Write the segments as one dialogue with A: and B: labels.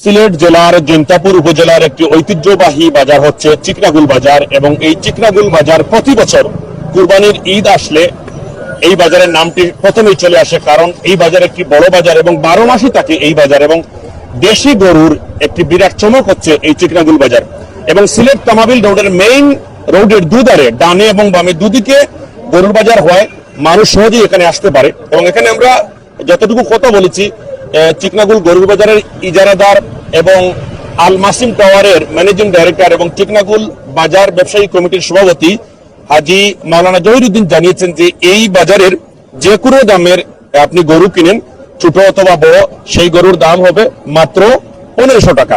A: সিলেট জেলার জৈন্তাপুর উপজেলার একটি ঐতিহ্যবাহী বাজার হচ্ছে চিকনাগুল বাজার এবং এই চিকনাগুল বাজার প্রতি বছর কুরবানির ঈদ আসলে এই বাজারের নামটি প্রথমেই চলে আসে, কারণ এই বাজার একটি বড় বাজার এবং বারো মাসই থাকে এই বাজার এবং দেশি গরুর একটি বিরাট চমক হচ্ছে এই চিকনাগুল বাজার। এবং সিলেট তামাবিল রোডের মেইন রোডের দুধারে ডানে এবং বামে দুদিকে গরুর বাজার হয়, মানুষ সহজেই এখানে আসতে পারে। এবং এখানে আমরা যতটুকু কথা বলেছি চিকনাগুল গরুর বাজারের ইজারাদার এবং আল মাসিম টাওয়ারের ম্যানেজিং ডাইরেক্টর এবং চিকনাগুল বাজার ব্যবসায়ী কমিটির সভাপতি হাজি মাওলানা জহিরুদ্দিন জানিয়েছেন যে এই বাজারের যে কোনো দামের আপনি গরু কিনেন, ছোট অথবা বড়, সেই গরুর দাম হবে মাত্র পনেরোশো টাকা।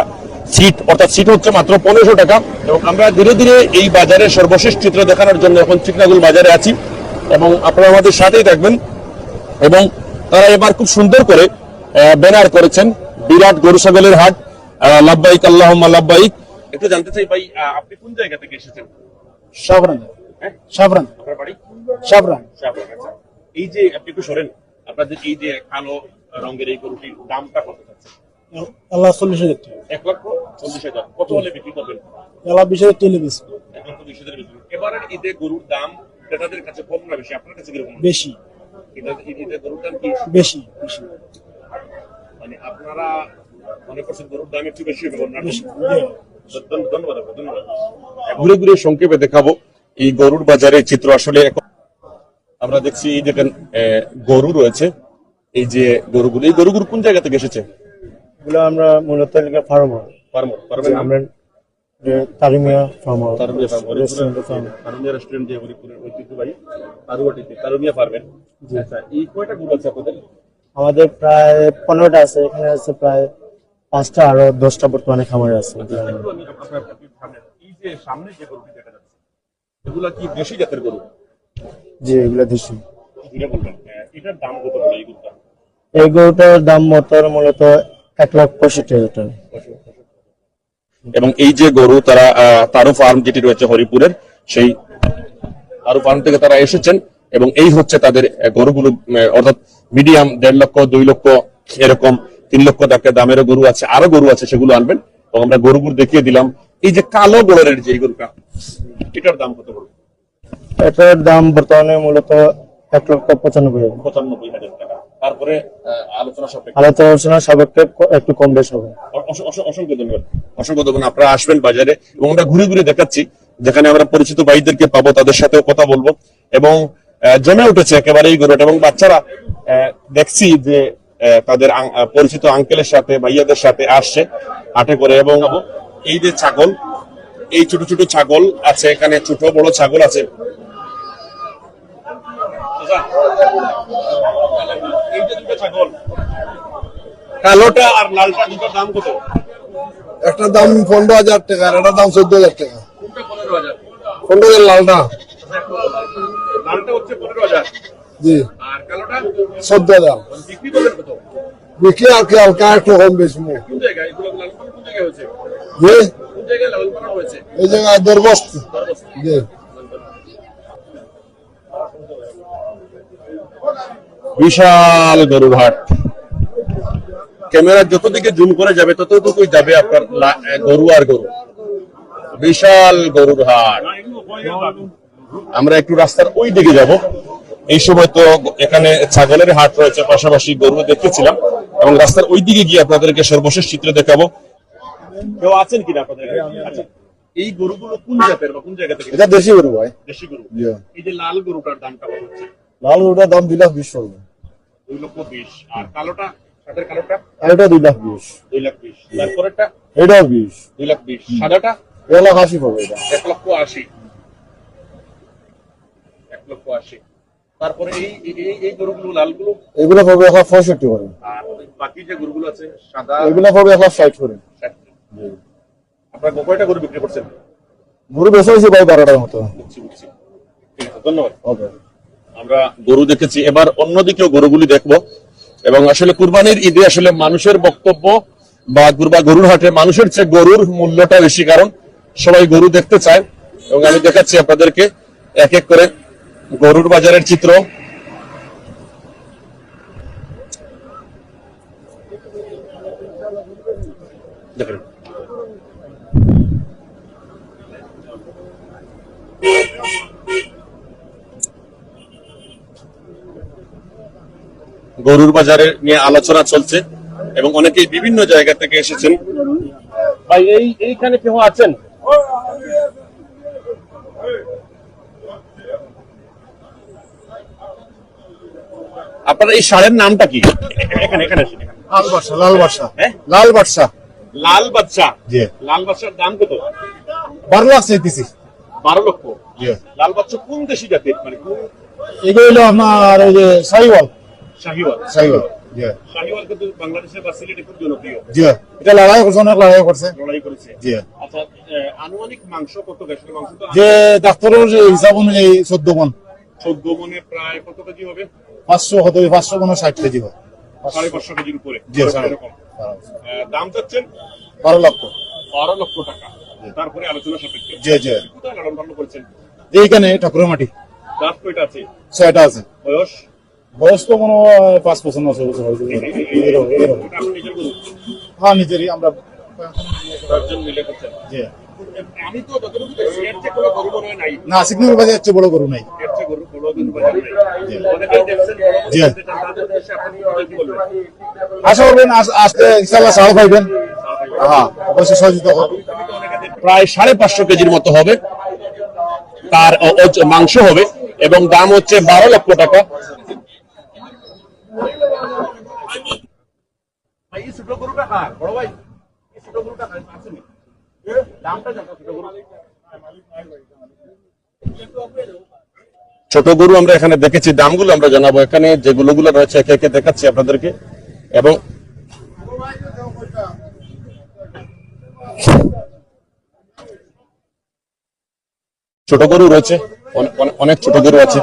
A: সিট অর্থাৎ সিট হচ্ছে মাত্র পনেরোশো টাকা। এবং আমরা ধীরে ধীরে এই বাজারের সর্বশেষ চিত্র দেখানোর জন্য এখন চিকনাগুল বাজারে আছি। এবং আপনারা আমাদের সাথেই থাকবেন। এবং তারা এবার খুব সুন্দর করে ব্যানার করেছেন বিরাট গরু ছাগলের হাট লাব্বাইক আল্লাহ লাব্বাইক। একটু জানতে চাই ভাই আপনি কোন জায়গা থেকে এসেছেন?
B: সাবরান।
A: হ্যাঁ?
B: সাবরান। সাবরান।
A: আচ্ছা। এই যে আপনি একটু সরেন আপনাদের এই যে কালো রঙের এই গরুটির দামটা কত যাচ্ছে?
B: আল্লাহ চল্লিশ হাজার টাকা।
A: এক লক্ষ চল্লিশ হাজার। কত হলে বিক্রি করবেন?
B: আল্লাহ বিশ হাজার তেলে বেশি।
A: এক লক্ষ বিশ হাজার বিক্রি এবারের ঈদে গরুর দাম ক্রেতাদের কাছে কম না বেশি? আপনার কাছে কীরকম?
B: বেশি।
A: ঈদের- গরুর দাম কি?
B: বেশি বেশি।
A: মানে আপনারা মনে করছেন গরুর দাম একটু বেশি হবে
B: হ্যাঁ।
A: ধন্য- ধন্যবাদ ধন্যবাদ ঘুরে ঘুরে সংক্ষেপে দেখাবো। এই গরুর বাজারের চিত্র আসলে এখন আমরা দেখছি এই দেখেন গরু রয়েছে। এই যে গরুগুলো এই গরুগুলো কোন জায়গা থেকে এসেছে?
B: এগুলো আমরা মূলত ফার্ম
A: ফার্মার ফার্মের
B: আমরা যে Tarimiya farm
A: Tarumiya farm
B: restaurant farm
A: Tarumiya restaurant যে হরিপুরের ঐতিহ্যবাহী তারুয়াটিতে তারুমিয়া ফার্মের। আচ্ছা এই কয়টা গরু আছে আপনাদের?
B: আমাদের প্রায় পনেরোটা আছে এখানে আছে প্রায় পাঁচটা আরও দশটা বর্তমানে খামার আছে।
A: সামনে এই
B: জি এগুলো দেশি। গরুটার? দাম মতর মূলত এক লাখ পঁয়ষট্টি হাজার টাকা।
A: এবং এই যে গরু তারা আহ, তারু ফার্ম যেটি রয়েছে হরিপুরের সেই তারু ফার্ম থেকে তারা এসেছেন এবং এই হচ্ছে তাদের গরুগুলো অর্থাৎ মিডিয়াম দেড় লক্ষ দুই লক্ষ এরকম তিন লক্ষ টাকা দামেরও গরু আছে আরও গরু আছে সেগুলো আনবেন। এবং আমরা গরুগুলো দেখিয়ে দিলাম। এই যে কালো গোড়ের যে গরুটা এটার দাম কত বড়
B: এটার দাম বর্তমানে মূলত এক লক্ষ পঁচানব্বই
A: পঁচানব্বই হাজার টাকা। তারপরে আলোচনা সাপেক্ষে?
B: আলোচনা আলোচনা সাপেক্ষে একটু কম বেশ হবে।
A: অস- অস- অসংখ্য ধন্যবাদ। অসংখ্য ধন্যবাদ। আপনারা আসবেন বাজারে এবং আমরা ঘুরে ঘুরে দেখাচ্ছি। যেখানে আমরা পরিচিত ভাইদেরকে পাবো তাদের সাথেও কথা বলব। এবং জমে উঠেছে একেবারে এই গরুটা এবং বাচ্চারা দেখছি যে তাদের পরিচিত আঙ্কেলের সাথে ভাইয়াদের সাথে আসছে হাটে করে। এবং এই যে ছাগল এই ছোট ছোট ছাগল আছে এখানে ছোট বড় ছাগল আছে। এই যে দুটো ছাগল কালোটা আর লালটা দুটোর দাম কত?
C: একটা দাম পনেরো হাজার টাকা আর একটা দাম চোদ্দ হাজার টাকা।
A: পনেরো হাজার?
C: পনেরো হাজার লালটা
A: লালটা হচ্ছে পনেরো হাজার
C: জি। চোদ্দ
A: বিক্রি
C: আর কি হালকা একটু কম বেশি জি। এই জায়গায় দরবস্ত। জি।
A: বিশাল হাট ক্যামেরা যত দিকে জুম করে যাবে ততটুকুই যাবে আপনার গরু আর গরু। বিশাল গরুর হাট। আমরা একটু রাস্তার ওই দিকে যাব। এই সময় তো এখানে ছাগলের হাট রয়েছে পাশাপাশি গরু দেখতেছিলাম এবং রাস্তার ওই দিকে গিয়ে আপনাদেরকে সর্বশেষ চিত্র দেখাবো। কেউ আছেন কিনা আপনাদের আচ্ছা। এই গরুগুলো কোন জাতের বা কোন জায়গা থেকে?
C: এটা দেশি গরু ভাই।
A: দেশি গরু। এই যে লাল গরুটার দামটা কত হচ্ছে?
C: লাল গরুটার দাম দুই লাখ বিশ পড়বে
A: দুই লক্ষ বিশ। আর কালোটা?
C: দুই লাখ বিশ।
A: দুই লাখ বিশ। তারপরেরটা?
C: এটাও বিশ।
A: দুই লাখ বিশ। সাদাটা?
C: এক লাখ আশি পড়বে এটা।
A: এক লক্ষ আশি। এক লক্ষ আশি। তারপরে এই এই- গরুগুলো লালগুলো?
C: এগুলো পড়বে এক লাখ পঁয়ষট্টি করে।
A: আর বাকি যে গরুগুলো আছে সাদা?
C: এগুলো পড়বে এক লাখ ষাট করে।
A: আপনার কয়টা গরু বিক্রি করছেন?
C: গরু বেশি হয়েছে ভাই বারোটার মতো।
A: বুঝছি বুঝছি। ঠিক আছে ধন্যবাদ।
C: ওকে।
A: আমরা গরু দেখেছি। এবার অন্যদিকেও গরুগুলি দেখব। এবং আসলে কুরবানির ঈদে আসলে মানুষের বক্তব্য বা কুরবা গরুর হাটে মানুষের চেয়ে গরুর মূল্যটা বেশি কারণ সবাই গরু দেখতে চায়। এবং আমি দেখাচ্ছি আপনাদেরকে এক এক করে। গরুর বাজারের চিত্র। গরুর বাজারে নিয়ে আলোচনা চলছে এবং অনেকেই বিভিন্ন জায়গা থেকে এসেছেন। ভাই, এই এইখানে কেউ আছেন? আপনার এই সারের নামটা কি? এখানে এখানে
C: লাল বাদশা লাল বাদশা? লাল বাদশা
A: লাল বাচ্চা
C: জি।
A: লাল বাচ্চার দাম কত?
C: বারো লাখ চাইতেছি।
A: বারো লক্ষ? লাল কোন দেশি জাতের? মানে কোন
C: এগুলো হলো আপনার ওই যে সাইওয়াল
A: শাহিওয়াল।
C: সাইওয়াল
A: শাহিওয়াল কিন্তু বাংলাদেশে বা সিলেটে খুব জনপ্রিয়।
C: জি। এটা লড়াই করছে অনেক লড়াই করছে।
A: লড়াই করেছে।
C: জি।
A: আচ্ছা আনুমানিক মাংস কত গেছে? মাংস
C: যে ডাক্তারের হিসাব অনুযায়ী চোদ্দ মন।
A: চোদ্দ মনে প্রায় কত কেজি হবে?
C: পাঁচশো হতে পাঁচশো মনে ষাট কেজি হয়
A: সাড়ে পাঁচশো কেজির উপরে।
C: জি
A: এরকম। দাম চাচ্ছেন?
C: বারো লক্ষ।
A: বারো লক্ষ টাকা। তারপরে আলোচনা সাপেক্ষে।
C: জি জি।
A: কোথায় লালন পালন করেছেন?
C: এইখানে ঠাকুরের মাটি
A: দাঁত কয়টা আছে?
C: ছয়টা আছে।
A: বয়স?
C: বয়স তো পাঁচ বছর হয়েছে। হ্যাঁ নিজেরই আমরা
A: মিলে করছেন।
C: জি।
A: আমি তো যতটুকু এর চেয়ে কোনো গরু নাই।
C: না সিগন্যাল বাজে হচ্ছে বড় গরু নাই।
A: এর চেয়ে গরু বড় বাজার বড়
C: জি।
A: আপনি কি বলবেন?
C: আশা করবেন আস- আসতে ইনশাল্লাহ সাড়ে পাইবেন। হ্যাঁ অবশ্যই সহযোগিতা করবেন।
A: প্রায় সাড়ে পাঁচশো কেজির মতো হবে। তার মাংস হবে এবং দাম হচ্ছে বারো লক্ষ টাকা। ছোট গরু আমরা এখানে দেখেছি, দামগুলো আমরা জানাব। এখানে যে গুলোগুলো রয়েছে একে একে দেখাচ্ছি আপনাদেরকে? এবং ছোট গরু রয়েছে, অনে- অনে- অনেক ছোট গরু আছে।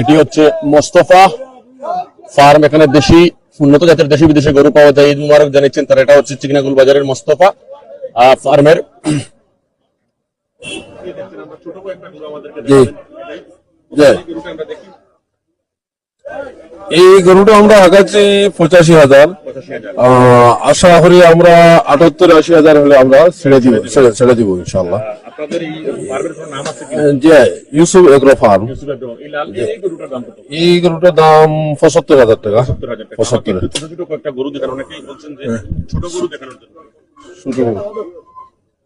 A: এটি হচ্ছে মোস্তফা ফার্ম, এখানে দেশি উন্নত জাতের দেশে বিদেশে গরু পাওয়া যায়। ঈদ মুবারক জানিয়েছেন তার। এটা হচ্ছে চিকনাগুল বাজারের মোস্তফা ফার্মের।
D: জি। জি। এই গরুটা আমরা আগাচ্ছি পঁচাশি হাজার। আশা করি আমরা আটাত্তর আশি হাজার হলে আমরা ছেড়ে দিব ছেড়ে দিব ইনশাল্লাহ জি ইউসুফ এগ্রো ফার্ম।
A: এই গরুটার দাম
D: পঁচাত্তর হাজার টাকা। পঁচাত্তর
A: যে।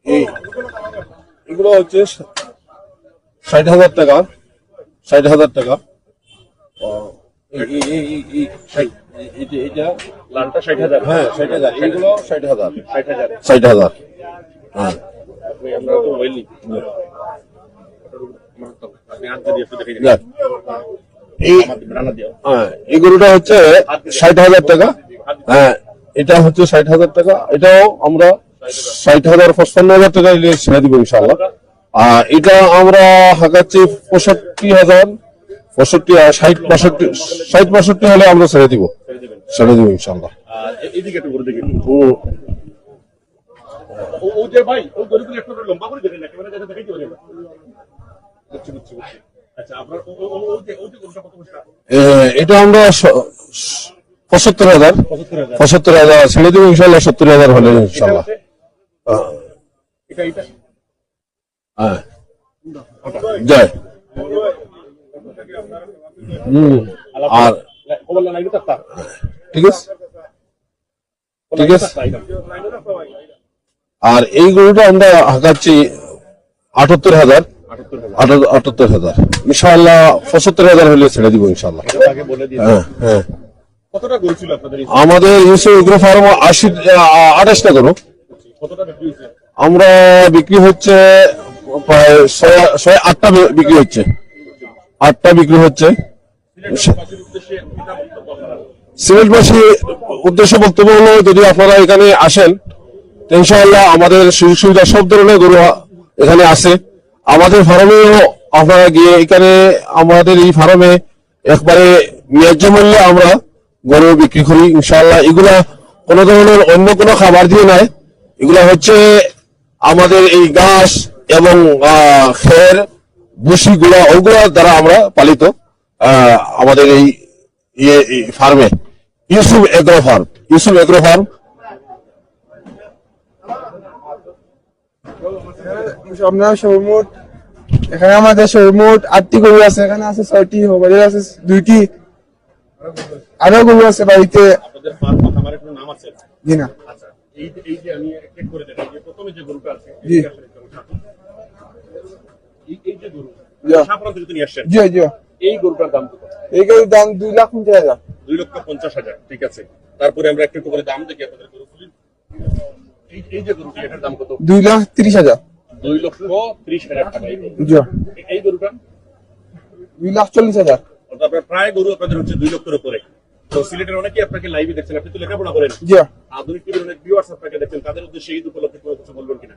D: এই এগুলো হচ্ছে ষাট হাজার টাকা ষাট হাজার টাকা।
A: লালটা ষাট হাজার।
D: হ্যাঁ ষাট হাজার। এইগুলো ষাট হাজার।
A: ষাট হাজার।
D: ষাট হাজার। হ্যাঁ।
A: আমরা তো।
D: এই হ্যাঁ এই গরুটা হচ্ছে ষাট হাজার টাকা। হ্যাঁ এটা হচ্ছে ষাট হাজার টাকা। এটাও আমরা ষাট হাজার পঁচপান্ন হাজার টাকা ছেড়ে দিব ইনশাল্লাহ আর এটা আমরা হাঁকাচ্ছি পঁয়ষট্টি হাজার পঁয়ষট্টি ষাট পঁয়ষট্টি ষাট পঁয়ষট্টি হলে আমরা ছেড়ে দিব। ছেড়ে দিব ইনশাল্লাহ
A: আচ্ছা
D: এটা আমরা পঁচাত্তর হাজার। পঁচাত্তর হাজার। ছেড়ে দিব ইনশাল্লাহ সত্তর হাজার হলে ইনশাল্লাহ হ্যাঁ জয়। আর এই গরুটা আমরা হাঁকাচ্ছি আটাত্তর হাজার। আটাত্তর হাজার। ইনশাল্লাহ পঁচাত্তর হাজার হলে ছেড়ে দিব ইনশাল্লাহ হ্যাঁ হ্যাঁ। আমাদের ইউসুফ এগ্রো গরু। আমরা বিক্রি হচ্ছে প্রায় ছয় আটটা বিক্রি হচ্ছে। আটটা বিক্রি হচ্ছে। সিলেটবাসী উদ্দেশ্য বক্তব্য হলো, যদি আপনারা এখানে আসেন ইনশাআল্লাহ আমাদের সুযোগ সুবিধা সব ধরনের গরু এখানে আছে। আমাদের ফার্মেও আপনারা গিয়ে এখানে আমাদের এই ফার্মে একবারে ন্যায্য মূল্যে আমরা গরু বিক্রি করি, ইনশাআল্লাহ। এগুলা কোনো ধরনের অন্য কোনো খাবার দিয়ে নাই। এগুলা হচ্ছে আমাদের এই ঘাস এবং খের ভুসি গুলা ওগুলা দ্বারা আমরা পালিত আমাদের এই ইয়ে ফার্মে Yusuf agro farm Yusuf agro farm
E: আপনার সর্বমোট এখানে আমাদের সর্বমোট আটটি গরু আছে এখানে আছে ছয়টি বাড়ির আছে দুইটি আরও গরু আছে বাড়িতে।
A: আপনাদের ফার্ম বা খামারের কোনো নাম আছে?
E: জি না।
A: আচ্ছা এই যে- আমি এক এক করে দেখাই প্রথমে যে গরুটা আছে
E: জি।
A: এই
E: জি।
A: গরুটার দাম কত?
E: গরুর দাম দুই লাখ পঞ্চাশ হাজার।
A: দুই লক্ষ পঞ্চাশ হাজার ঠিক আছে। তারপরে আমরা একটু করে দাম দেখি আপনাদের এই যে গরুটি এটার দাম কত?
E: দুই লাখ তিরিশ হাজার।
A: দুই লক্ষ ত্রিশ হাজার টাকা এই গরুটা।
E: দুই লাখ চল্লিশ হাজার।
A: আপনার প্রায় গরু আপনাদের হচ্ছে দুই লক্ষের উপরে। তো সিলেটের অনেকেই আপনাকে লাইভে দেখছেন আপনি তো লেখাপড়া করেন। আধুনিক টিভির অনেক ভিউয়ার্স আপনাকে দেখছেন তাদের উদ্দেশ্যে ঈদ উপলক্ষে কোনো কিছু বলবেন কিনা?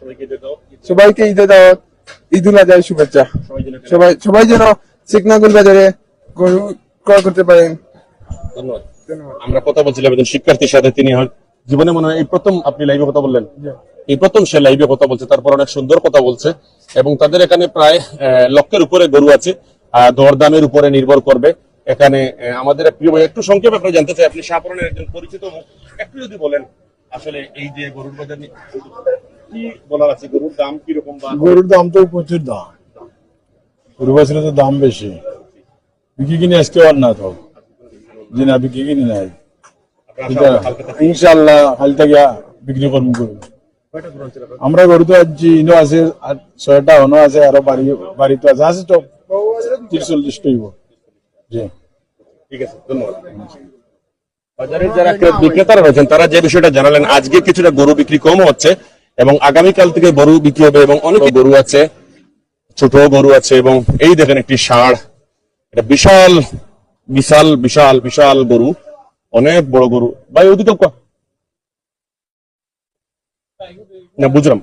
A: সবাইকে ঈদের দাও
E: সবাইকে ঈদে দাওয়াত। ঈদ উল আজহার শুভেচ্ছা।
A: সবাই
E: সবাই যেন সিকনাগুল বাজারে গরু ক্রয় করতে পারেন।
A: ধন্যবাদ। আমরা কথা বলছিলাম একজন শিক্ষার্থীর সাথে তিনি জীবনে মনে হয় এই প্রথম আপনি লাইভে কথা বললেন। এই প্রথম সে লাইভে কথা বলছে তারপর অনেক সুন্দর কথা বলছে। এবং তাদের এখানে প্রায় লক্ষের উপরে গরু আছে দরদামের উপরে নির্ভর করবে। এখানে আমাদের প্রিয় ভাই একটু সংক্ষেপে আপনারা জানতে চাই আপনি শাহপুরের একজন পরিচিত মুখ। একটু যদি বলেন আসলে এই যে গরুর বাজার কি বলার আছে? গরুর দাম
F: গরুর তো প্রচুর দাম। গরু বছরে তো দাম বেশি। বিক্রি কিনে আজকে আর না তো। জি না বিক্রি কিনে নাই। ইনশাল্লাহ হাল থেকে বিক্রি করব গরু? আমরা গরু তো আজ ইনো আছে ছয়টা হনো আছে আরও বাড়ি বাড়ি তো আছে আছে তো। তিরিশ চল্লিশ জি।
A: ঠিক আছে ধন্যবাদ। বাজারের যারা বিক্রেতারা রয়েছেন তারা যে বিষয়টা জানালেন আজকে কিছুটা গরু বিক্রি কম হচ্ছে। এবং আগামীকাল থেকে গরু বিক্রি হবে এবং অনেক গরু আছে, ছোট গরু আছে এবং এই দেখেন একটি ষাঁড়। এটা বিশাল বিশাল বিশাল বিশাল গরু, অনেক বড় গরু। ভাই ওদিকে বুঝলাম।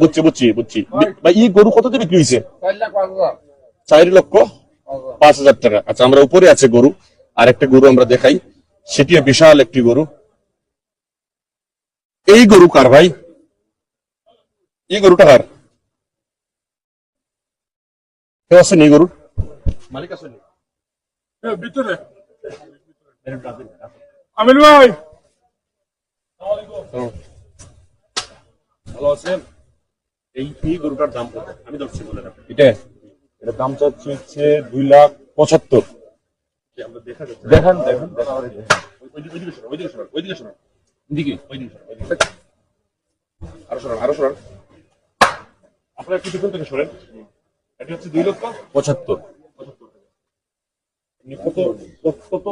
A: বুঝছি বুঝছি বুঝছি। ভাই, এই গরু কততে বিক্রি হয়েছে? চার লক্ষ পাঁচ হাজার টাকা। আচ্ছা আমরা উপরে আছে গরু। আর একটা গরু আমরা দেখাই। সেটিও বিশাল একটি গরু। এই গরু কার ভাই? এই গরুটা কার? কেউ আছেন এই গরুর? মালিক আছেন
F: ভিতরে। আমিন ভাই।
A: ভালো আছেন? এই এই গরুটার দাম কত? আমি ধরছি বলে রাখি
F: এটা? দাম চাচ্ছি হচ্ছে দুই লাখ পঁচাত্তর। দেখান দেখেন
A: ওই- ওইদিকে ওইদিকে সরান, ওইদিকে সরান, ওইদিকে সরান। ওইদিকে আরও সরান, আরও সরান। আপনারা থেকে সরেন। এটা হচ্ছে দুই লক্ষ
F: পঁচাত্তর।
A: কত কত- কত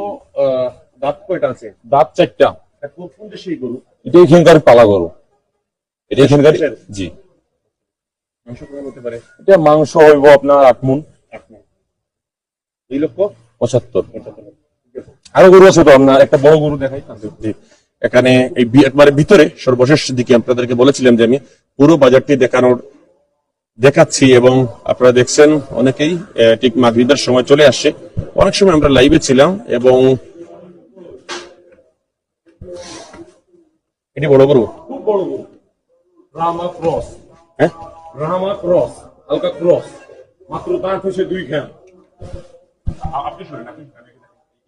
A: দাঁত কয়টা আছে?
F: দাঁত চারটা।
A: কোন কোন দেশে গরু?
F: এটা এখানকার পালা গরু। এটা এখানকার জি।
A: মাংস কেমন হতে পারে?
F: এটা মাংস হইব আপনার আট মন
A: দুই লক্ষ
F: পঁচাত্তর। আরও গরু আছে তো আপনার একটা বড় গরু দেখাই।
A: জি। এখানে এই একবারে ভিতরে সর্বশেষ দিকে আপনাদেরকে বলেছিলাম যে আমি পুরো বাজারটি দেখানোর দেখাচ্ছি এবং আপনারা দেখছেন অনেকেই ঠিক মাগরিবের সময় চলে আসে। অনেক সময় আমরা লাইভে ছিলাম এবং এটি বড় গরু?
F: খুব বড় গরু। রামা ক্রস।
A: হ্যাঁ?
F: রামা ক্রস হালকা ক্রস। মাত্র দাঁত দুই
A: আপনি শুনেন আপনি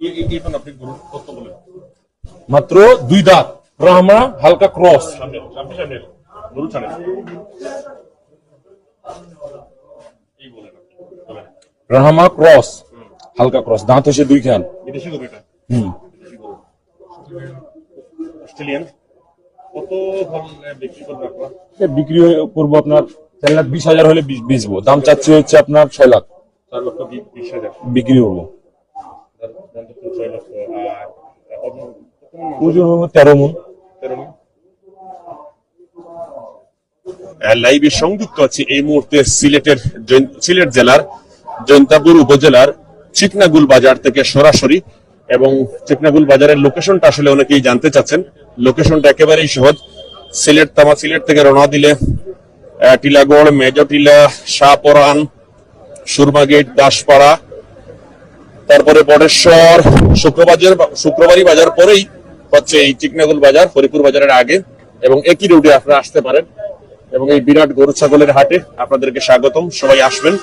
A: এই এই এই আপনি গরু তথ্য বলেন।
F: মাত্র দুই দাঁত। রামা হালকা ক্রস।
A: সামনে সামনে। গরু ছাড়েন এই বলেন আপনি, বলেন।
F: রাহামা ক্রস হালকা ক্রস দাঁত হচ্ছে দুই খান
A: বিদেশি গরু এটা
F: হুম।
A: অস্ট্রেলিয়ান? কত বিক্রি করবে
F: বিক্রি করব আপনার চার লাখ বিশ হাজার হলে বেচবো দাম চাচ্ছি হচ্ছে আপনার ছয় লাখ।
A: চার লক্ষ বিশ হাজার।
F: বিক্রি করব।
A: ওজন
F: তেরো মন।
A: তেরো মণ? লাইভে সংযুক্ত আছে এই মুহূর্তে সিলেটের সিলেট জেলার জৈন্তাপুর উপজেলার চিকনাগুল বাজার থেকে সরাসরি এবং চিকনাগুল বাজারের লোকেশনটা আসলে অনেকেই জানতে চাচ্ছেন। লোকেশনটা একেবারেই সহজ। সিলেট তামা সিলেট থেকে রওনা দিলে টিলাগড় মেজটিলা শাহপরান, সুরমা গেট, দাসপাড়া, তারপরে বটেশ্বর, শুক্রবাজার শুক্রবারই বাজার পরেই হচ্ছে এই চিকনাগুল বাজার হরিপুর বাজারের আগে এবং একই রুটে আপনারা আসতে পারেন। এবং এই বিরাট গরু ছাগলের হাটে আপনাদেরকে স্বাগতম। সবাই আসবেন।